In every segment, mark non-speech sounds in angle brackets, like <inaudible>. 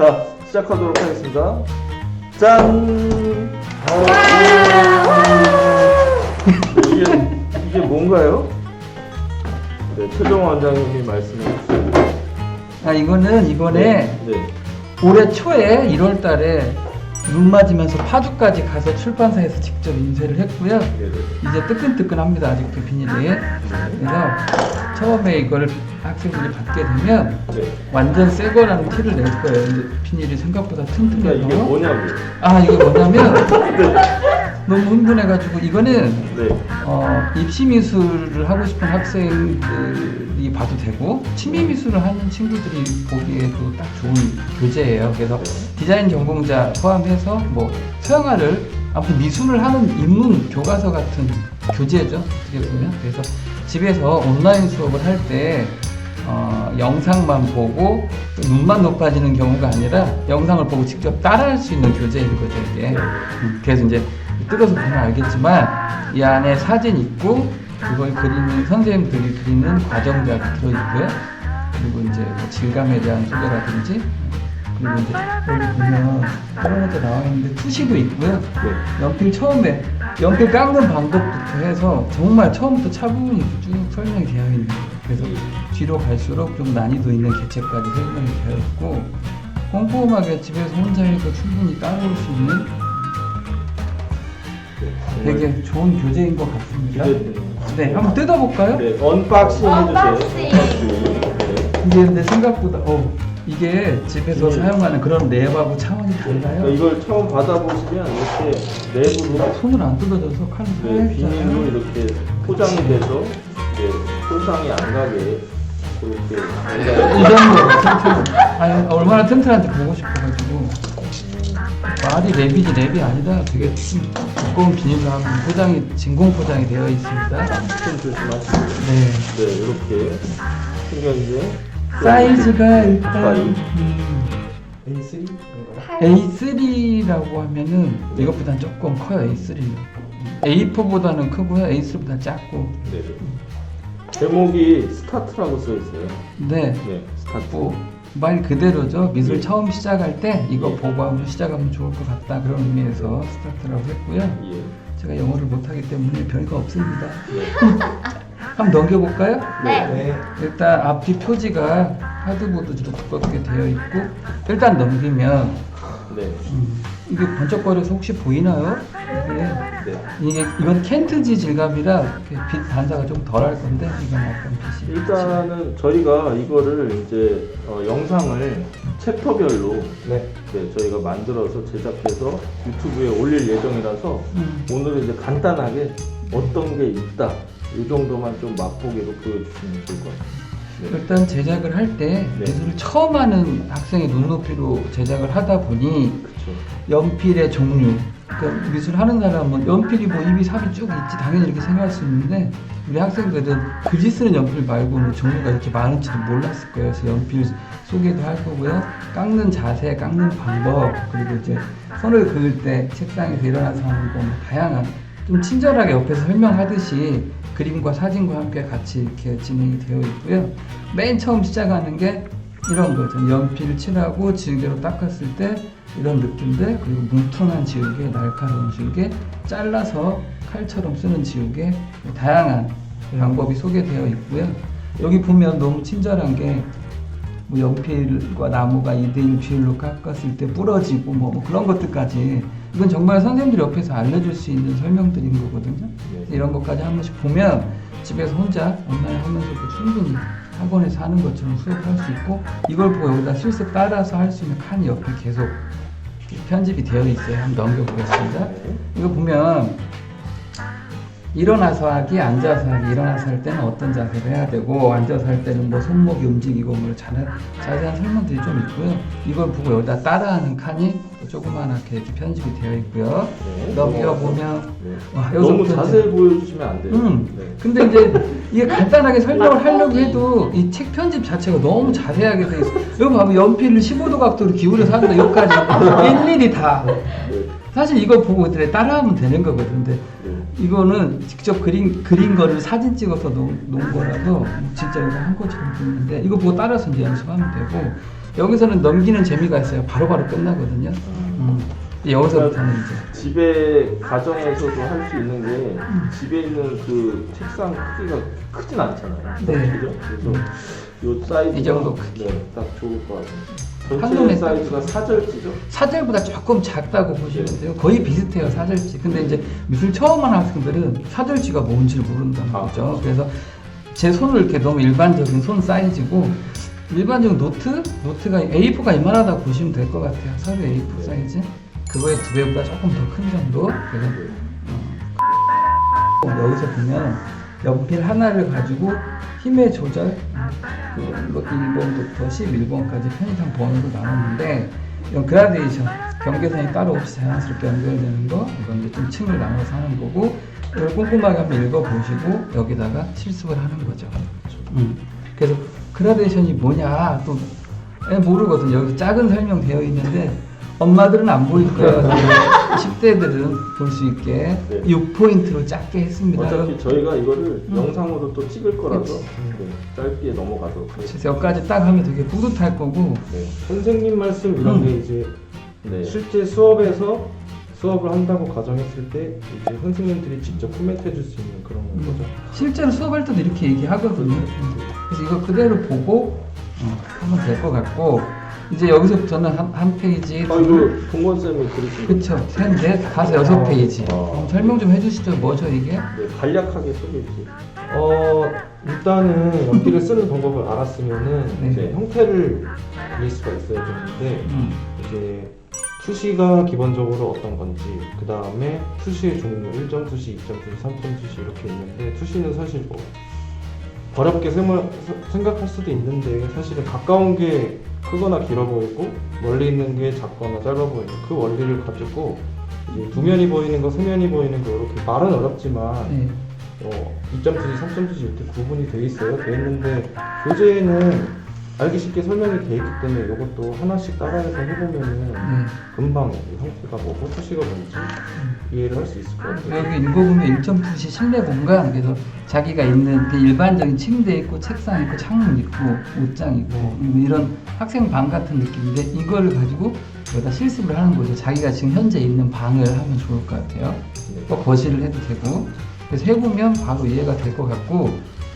자, 시작하도록 하겠습니다. 짠! 이게, 이게 뭔가요? 네, 최종 원장님이 말씀해 주세요. 아 이거는 이번에 네. 올해 초에 1월 달에 눈 맞으면서 파주까지 가서 출판사에서 직접 인쇄를 했고요. 네, 네. 이제 뜨끈뜨끈합니다. 아직도 비닐이. 그래서 처음에 이걸 학생들이 받게 되면 네. 완전 새 거라는 티를 낼 거예요. 근데 비닐이 생각보다 그러니까 튼튼해서. 이게 뭐냐고요? 아 이게 뭐냐면 <laughs> 너무 흥분해가지고 이거는 네. 어, 입시 미술을 하고 싶은 학생들이 봐도 되고 취미 미술을 하는 친구들이 보기에도 딱 좋은 교재예요. 그래서 디자인 전공자 포함해서 뭐 서양화를 아무튼 미술을 하는 입문 교과서 같은 교재죠. 어떻게 보면 그래서 집에서 온라인 수업을 할때 어, 영상만 보고 눈만 높아지는 경우가 아니라 영상을 보고 직접 따라할 수 있는 교재인 거죠 이게. 음, 그래서 이제 뜯어서 보면 알겠지만 이 안에 사진 있고 그걸 그리는 선생님들이 그리는 과정작이 들어있고요. 그리고 이제 뭐 질감에 대한 소개라든지 그리고 이제 여기 보면 여러 가지 나와 있는데 투시도 있고요. 네. 연필 처음에 연필 깎는 방법부터 해서 정말 처음부터 차분히 쭉 설명이 되어 있는 거예요. 그래서 뒤로 갈수록 좀 난이도 있는 개체까지 설명이 되어 있고 꼼꼼하게 집에서 혼자 해서 충분히 따라올 수 있는 네. 되게 좋은 교재인 것 같습니다. 기대되네요. 네, 한번 뜯어볼까요? 네, 언박싱 해주세요. 언박싱. 네. 이게 근데 생각보다 어 이게 집에서 음. 사용하는 그런 랩하고 차원이 그러니까 달라요. 이걸 처음 받아보시면 이렇게 내부로 손을 안 뜯어져서 칼을 네, 비닐로 이렇게 포장이 돼서 이제 손상이 안 가게 그렇게 이런 거 튼튼. 아니 얼마나 튼튼한지 보고 싶어가지고 말이 랩이지 랩이 아니다. 되게 좀 두꺼운 비닐로 하고 포장이 진공 포장이 되어 있습니다. 손 조심하시고 네. 네 이렇게 생겼는데 사이즈가 일단 가까이 음, A3 A3라고 하면은 이것보단 조금 커요 A3. A4보다는 크고요 A3보다 작고. 네. 제목이 스타트라고 써 있어요. 네. 네, 스타트. 뭐, 말 그대로죠. 미술 예. 처음 시작할 때 이거 예. 보고 하면 시작하면 좋을 것 같다 그런 의미에서 스타트라고 했고요. 예. 제가 영어를 못하기 때문에 별거 없습니다. 네. <laughs> 한번 넘겨볼까요? 네. 일단 앞뒤 표지가 하드보드로 두껍게 되어 있고 일단 넘기면 네. 음, 이게 번쩍거려서 혹시 보이나요? 이게 네. 이게 이건 켄트지 질감이라 이렇게 빛 반사가 좀 덜할 건데 이건 약간 빛이 일단은 저희가 이거를 이제 어, 영상을 챕터별로 네. 네, 저희가 만들어서 제작해서 유튜브에 올릴 예정이라서 음. 오늘은 이제 간단하게 어떤 게 있다 이 정도만 좀 맛보기로 보여주시면 좋을 것 같아요. 네. 일단 제작을 할 때 네. 미술을 처음 하는 학생의 눈높이로 제작을 하다 보니 그렇죠. 연필의 종류 그러니까 미술 하는 사람은 연필이 뭐 입이 삽이 쭉 있지 당연히 이렇게 생각할 수 있는데 우리 학생들은 글씨 쓰는 연필 말고는 종류가 이렇게 많은지도 몰랐을 거예요 그래서 연필 소개도 할 거고요 깎는 자세 깎는 방법 그리고 이제 손을 그을 때 책상에서 일어나서 하는 거 뭐 다양한 좀 친절하게 옆에서 설명하듯이 그림과 사진과 함께 같이 이렇게 진행이 되어 있고요 맨 처음 시작하는 게 이런 거죠. 연필 칠하고 지우개로 닦았을 때 이런 느낌들 그리고 뭉퉁한 지우개, 날카로운 지우개, 잘라서 칼처럼 쓰는 지우개 뭐 다양한 방법이 소개되어 있고요. 여기 보면 너무 친절한 게 뭐 연필과 나무가 2대1 비율로 깎았을 때 부러지고 뭐, 뭐 그런 것들까지 이건 정말 선생님들이 옆에서 알려줄 수 있는 설명들인 거거든요. 네. 이런 것까지 한 번씩 보면 집에서 혼자 온라인 하면서도 충분히 학원에서 하는 것처럼 수업할 수 있고 이걸 보고 여기다 실습 따라서 할 수 있는 칸이 옆에 계속 편집이 되어 있어요. 한번 넘겨보겠습니다. 네. 이거 보면 일어나서 하기, 앉아서 하기, 일어나서 할 때는 어떤 자세를 해야 되고, 앉아서 할 때는 뭐 손목이 움직이고, 뭐 자, 자세한 설명들이 좀 있고요. 이걸 보고 여기다 따라하는 칸이 또 조그만하게 이렇게 편집이 되어 있고요. 네. 넘겨 보면, 네. 와, 너무 여기서부터 자세히 보여주시면 안 돼요. 음. 네. 근데 이제 이게 간단하게 설명을 하려고 해도 이 책 편집 자체가 너무 자세하게 돼 있어. 여기 봐봐 연필을 15도 각도로 기울여서 한다 여기까지 <laughs> 일일이 다. 네. 사실 이거 보고 그때 따라하면 되는 거거든. 근데 네. 이거는 직접 그린 그린 거를 사진 찍어서 놓은, 놓은 거라서 진짜 이거 한 것처럼 보이는데 이거 보고 따라서 이제 연습하면 되고 여기서는 넘기는 재미가 있어요. 바로 바로 끝나거든요. 음. 여기서부터는 이제 집에 가정에서도 할 수 있는 게 집에 있는 그 책상 크기가 크진 않잖아요. 네. 그죠? 그래서 요 사이즈가 이 정도 크기. 네, 딱 좋을 것 같아요. 전체 한눈에 딱 사이즈가 사절지죠? 사절보다 조금 작다고 보시면 돼요. 거의 비슷해요, 사절지. 근데 이제 미술 처음 하는 학생들은 사절지가 뭔지를 모른다는 아, 거죠. 그래서 제 손을 이렇게 너무 일반적인 손 사이즈고 일반적인 노트? 노트가 A4가 이만하다고 보시면 될 것 같아요. 서류 A4 사이즈. 그거의 두 배보다 조금 더 큰 정도. 그래서 어, 여기서 보면 연필 하나를 가지고 힘의 조절 그 1번부터 11번까지 편의상 번호로 나눴는데 이건 그라데이션 경계선이 따로 없이 자연스럽게 연결되는 거 이건 이제 좀 층을 나눠서 하는 거고 이걸 꼼꼼하게 한번 읽어보시고 여기다가 실습을 하는 거죠 음. 그래서 그라데이션이 뭐냐 또 에, 모르거든요 여기 작은 설명 되어 있는데 엄마들은 안 보일 거예요 <laughs> 10대들은 볼 수 있게 네. 6포인트로 작게 했습니다 어차피 저희가 이거를 음. 영상으로 또 찍을 거라서. 네, 짧게 넘어가도록 하겠습니다. 그래서 여기까지 딱 하면 되게 뿌듯할 거고 네. 선생님 말씀 이런 음. 게 이제 네. 실제 수업에서 수업을 한다고 가정했을 때 이제 선생님들이 직접 코멘트해 줄 수 있는 그런 음. 거죠. 실제로 수업할 때도 이렇게 얘기하거든요. 그래서 이거 그대로 보고 어, 하면 될 것 같고 이제 여기서부터는 한, 한 페이지, 아 이거 동건 쌤이 그리신 거. 그쵸, 셋, 넷, 다섯, 여섯 페이지. 어. 그럼 설명 좀 해주시죠. 뭐죠 이게? 네, 간략하게 소개해 주세요. 어 일단은 연필을 쓰는 방법을 알았으면은 네. 이제 형태를 그릴 수가 있어야 되는데 음, 이제 투시가 기본적으로 어떤 건지 그 다음에 투시의 종류 1점 투시, 2점 투시, 3점 투시 이렇게 있는데 투시는 사실 뭐 어렵게 생각- 생각할 수도 있는데 사실은 가까운 게 크거나 길어 보이고 멀리 있는 게 작거나 짧아 보이는 그 원리를 가지고 이제 두 면이 보이는 거, 세 면이 보이는 거 이렇게 말은 어렵지만 네. 어, 2점 투시, 3점 투시 이렇게 구분이 돼 있어요. 돼 있는데 교재에는 알기 쉽게 설명이 돼 있기 때문에 이것도 하나씩 따라해서 해보면은 네. 금방 이 형태가 뭐고 투시가 뭔지 이해를 할 수 있을 것 같아요. 여기 읽어보면 1점 투시 실내 공간 그래서 자기가 있는 그 일반적인 침대 있고 책상 있고 창문 있고 옷장 있고 음, 이런 학생 방 같은 느낌인데 이거를 가지고 여기다 실습을 하는 거죠 자기가 지금 현재 있는 방을 하면 좋을 것 같아요 네. 또 거실을 해도 되고 그래서 해보면 바로 이해가 될 것 같고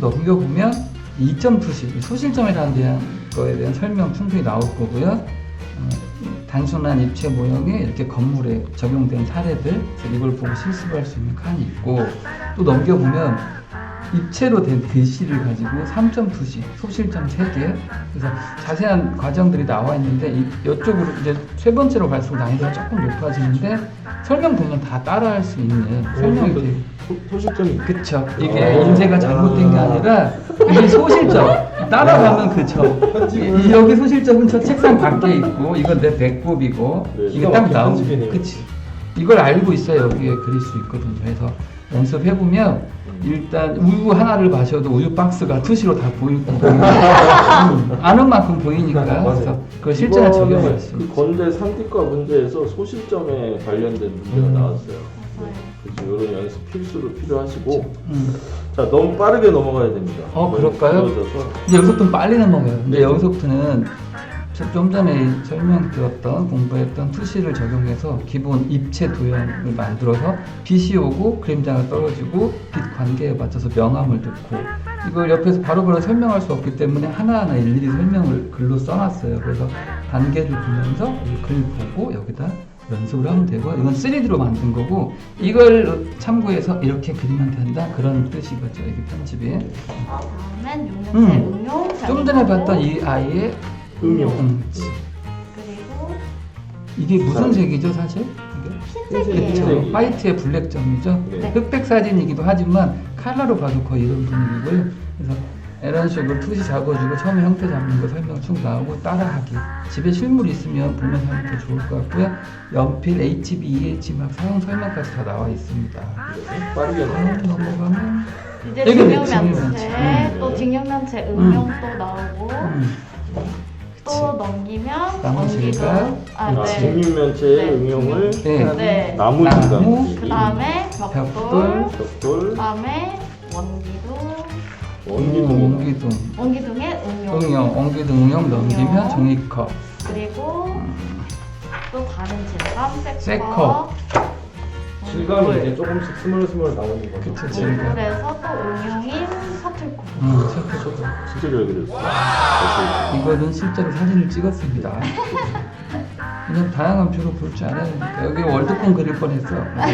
또 넘겨보면 2점 투시 소실점이라는 대한 거에 대한 설명 충분히 나올 거고요. 어, 단순한 입체 모형에 이렇게 건물에 적용된 사례들 이걸 보고 실습할 수 있는 칸이 있고 또 넘겨보면 입체로 된 글씨를 가지고 3점 투시 소실점 3개 그래서 자세한 과정들이 나와 있는데 이, 이쪽으로 이제 세 번째로 갈수록 난이도가 조금 높아지는데 설명되면 다 따라할 수 있는 설명이 그 돼요 소- 소실점이 그쵸. 이게 아. 인쇄가 잘못된 게 아니라 이게 소실점. 따라가면 그쵸. 이- 여기 소실점은 저 책상 밖에 있고 이건 내 배꼽이고 네, 이게 딱 나오고 편집이네요. 그치. 이걸 알고 있어야 여기에 그릴 수 있거든요. 그래서 연습해보면 일단 우유 하나를 마셔도 우유 박스가 투시로 다 보이고 음, <laughs> 아는 만큼 보이니까 맞아요. 그래서 그걸 실전에 이번에 적용할 수그 있죠. 건대 3기과 문제에서 소실점에 관련된 문제가 음. 나왔어요. 네. 그래서 이런 연습 필수로 필요하시고 음. 자 너무 빠르게 넘어가야 됩니다. 어, 그럴까요? 이제 여기서부터 빨리 넘어가요. 근데 네. 여기서부터는 저- 좀 전에 설명드렸던 공부했던 투시를 적용해서 기본 입체 도형을 만들어서 빛이 오고 그림자가 떨어지고 빛 관계에 맞춰서 명암을 넣고 이걸 옆에서 바로바로 설명할 수 없기 때문에 하나하나 일일이 설명을 글로 써놨어요. 그래서 단계를 보면서 이글 보고 여기다 연습을 하면 되고 이건 3D로 만든 거고 이걸 참고해서 이렇게 그리면 된다 그런 뜻이거죠. 이게 편집이. 어, 다음엔 음. 응용 좀 전에 봤던 이 아이의 응용. 음, 그리고 이게 무슨 색이죠 사실? 흰색이에요. 그렇죠. 화이트의 블랙점이죠. 네. 흑백 사진이기도 하지만 칼라로 봐도 거의 이런 분위기고요. 그래서 이런 식으로 투시 잡아주고 처음에 형태 잡는 거 설명 쭉 나오고 따라하기. 집에 실물 있으면 보면서 하면 더 좋을 것 같고요. 연필, HB, EH 막 사용 설명까지 다 나와 있습니다. 네, 빠르게 다음 넘어가. 넘어가면 이제 증명면체, 증명면체. 음. 또 증명면체 응용 또 나오고 음, 또 넘기면 나머지가 넘기고 아 아, 네. 증류면체의 네. 응용을 네. 한 네. 나무 나무. 인간지. 그 다음에 벽돌. 벽돌, 벽돌, 그 다음에 원기도, 원기둥이 원기둥, 원기둥의 응용. 응용, 원기둥 응용 넘기면. 종이컵. 그리고 또 다른 질감 세컵. 세컵. 질감이 이제 조금씩 스멀스멀 나오는 거죠. 질감. 그래서 또 응용인 셔틀콕. 음, 셔틀. 진짜 잘 그렸어. 이거는 실제로 사진을 찍었습니다. 그냥 다양한 뷰로 볼줄 알아야 되니까 여기 월드콘 그릴 뻔했어.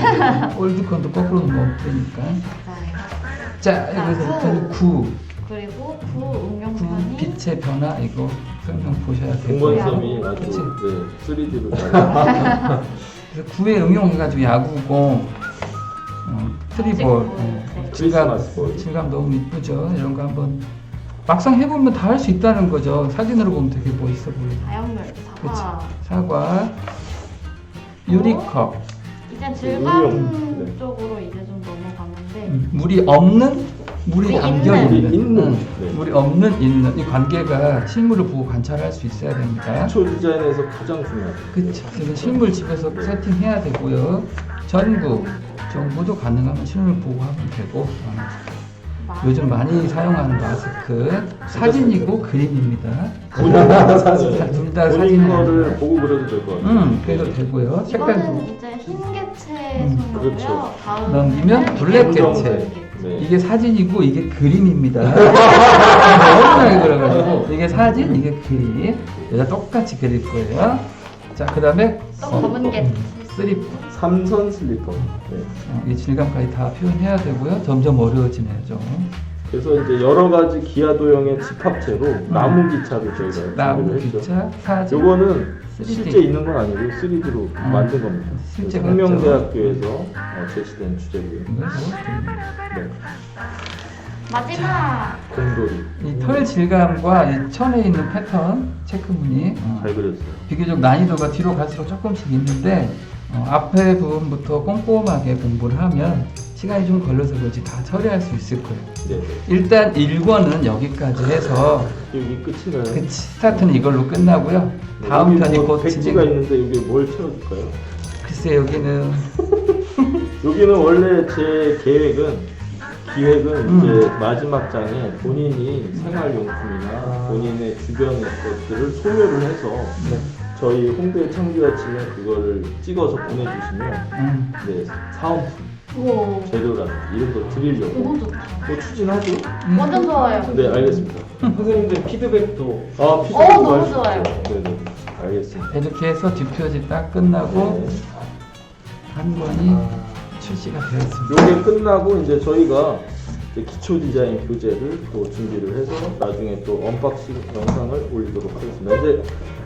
<laughs> 월드콘도 거꾸로 놓으면 없으니까. 맞아요. 자 여기서부터는 구, 그리고 구 구 응용편이 빛의 변화 이거 설명 보셔야 되고요. 공건섬이 아주 그치? 네, 3D로 잘. <laughs> 그래서 구에 응용해가지고 야구공, 어, 트리볼, 어, 네. 질감. 질감 너무 이쁘죠. 이런 거 한번 막상 해보면 다 할 수 있다는 거죠. 사진으로 보면 되게 멋있어 보여요. 다연물 그치. 사과. 사과, 유리컵, 이제 질감 응용. 네. 쪽으로 이제 좀 넘어가는데 음, 물이 없는 물이 담겨 있는. 있는. 응. 네. 물이 없는 있는 이 관계가 실물을 보고 관찰할 수 있어야 됩니다. 기초 디자인에서 가장 중요하죠. 그렇죠. 실물 집에서 세팅해야 되고요. 전구 정보도 가능하면 실물 보고 하면 되고 어, 마- 요즘 많이 사용하는 마스크 사진이고 그림입니다. 본인 다 사진. 둘다 본인 사진을 거를 보고 그려도 될 것 같아요. 음, 그래도 되고요. 색깔도 이거는 이제 흰 개체 음, 손이고요. 그렇죠. 다음 넘기면 블랙 검정색. 개체. 네. 이게 사진이고 이게 그림입니다. <laughs> 너무나게 그려가지고 이게 사진, 이게 그림. 여자 똑같이 그릴 거예요. 자, 그 다음에 또 검은 개체. 쓰리 삼선 슬리퍼. 네. 어, 이 질감까지 다 표현해야 되고요. 점점 어려워지네요, 좀. 그래서 이제 여러 가지 기아 도형의 집합체로 나무 기차를 저희가 음. 나무 준비를 했죠. 기차, 사진. 요거는 3D. 실제 있는 건 아니고 3D로 만든 겁니다. 실제 생명대학교에서 어, 제시된 주제고요. 이거 네. 마지막 공돌이 이털 질감과 이 천에 있는 패턴 체크무늬 어, 잘 그렸어요. 비교적 난이도가 뒤로 갈수록 조금씩 있는데 어, 앞에 부분부터 꼼꼼하게 공부를 하면 시간이 좀 걸려서 그렇지 다 처리할 수 있을 거예요. 네. 일단 1권은 여기까지 해서 <laughs> 여기 끝이나요? 그 스타트는 이걸로 끝나고요. 네, 다음 여기 편이 뭐 곧 백지가 진행. 있는데 여기 뭘 채워줄까요? 글쎄 여기는 <laughs> 여기는 원래 제 계획은 기획은 음. 이제 마지막 장에 본인이 생활용품이나 본인의 주변의 것들을 소묘를 해서 네. 저희 홍대 창기가 치면 그거를 찍어서 보내주시면 음, 네, 사은품, 이런 걸 드리려고 너무 좋다. 뭐 추진하죠? 음. 완전 좋아요. 네 알겠습니다. 선생님들 피드백도 아 피자 어, 너무 좋아요. 네네 알겠습니다. 이렇게 해서 뒷표지 딱 끝나고 네. 한 권이 출시가 되었습니다. 요게 끝나고 이제 저희가 이제 기초 디자인 교재를 또 준비를 해서 나중에 또 언박싱 영상을 올리도록 하겠습니다. 이제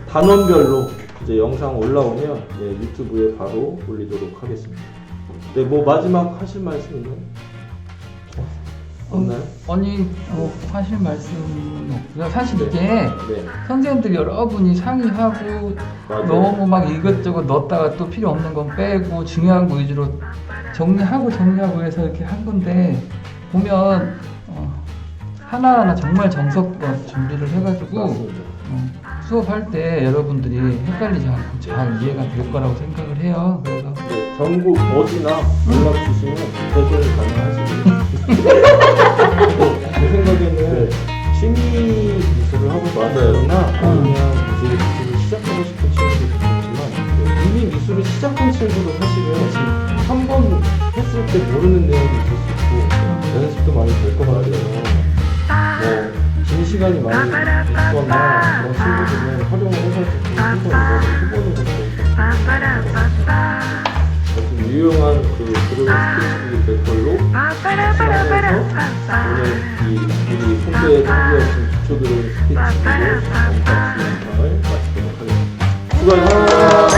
단원별로 이제 영상 올라오면 예, 유튜브에 바로 올리도록 하겠습니다. 네, 뭐 마지막 하실 말씀 있나요? 없나요? 아니 뭐 하실 말씀은 없고요. 사실 이게 네. 선생님들 여러분이 상의하고 맞아요. 너무 막 이것저것 넣었다가 또 필요 없는 건 빼고 중요한 거 위주로 정리하고 정리하고 해서 이렇게 한 건데 보면 어, 하나하나 정말 정석껏 준비를 해가지고 맞습니다. 어, 수업할 때 여러분들이 헷갈리지 않고 잘 이해가 될 거라고 생각을 해요. 그래서 네, 전국 어디나 연락 주시면 대전이 가능하시고요. <laughs> 제 생각에는 취미 미술을 하고. 싶거나 음. 아니면 이제 미술을 시작하고 싶은 친구도 있겠지만 이미 미술을 시작한 친구도 사실은 한 번 했을 때 모르는 내용이 있을 수 있고 연습도 많이 될 것 같아요. 뭐 긴 시간이 많이 있거나 그런 친구들은 활용을 것도 아주 유용한 그 드로잉 스케치북이 될 걸로 생각하면서 오늘 이 우리 홍대에 준비하신 기초 드로잉 스케치북을 언박싱 영상을 마치도록 하겠습니다. 수고하셨습니다.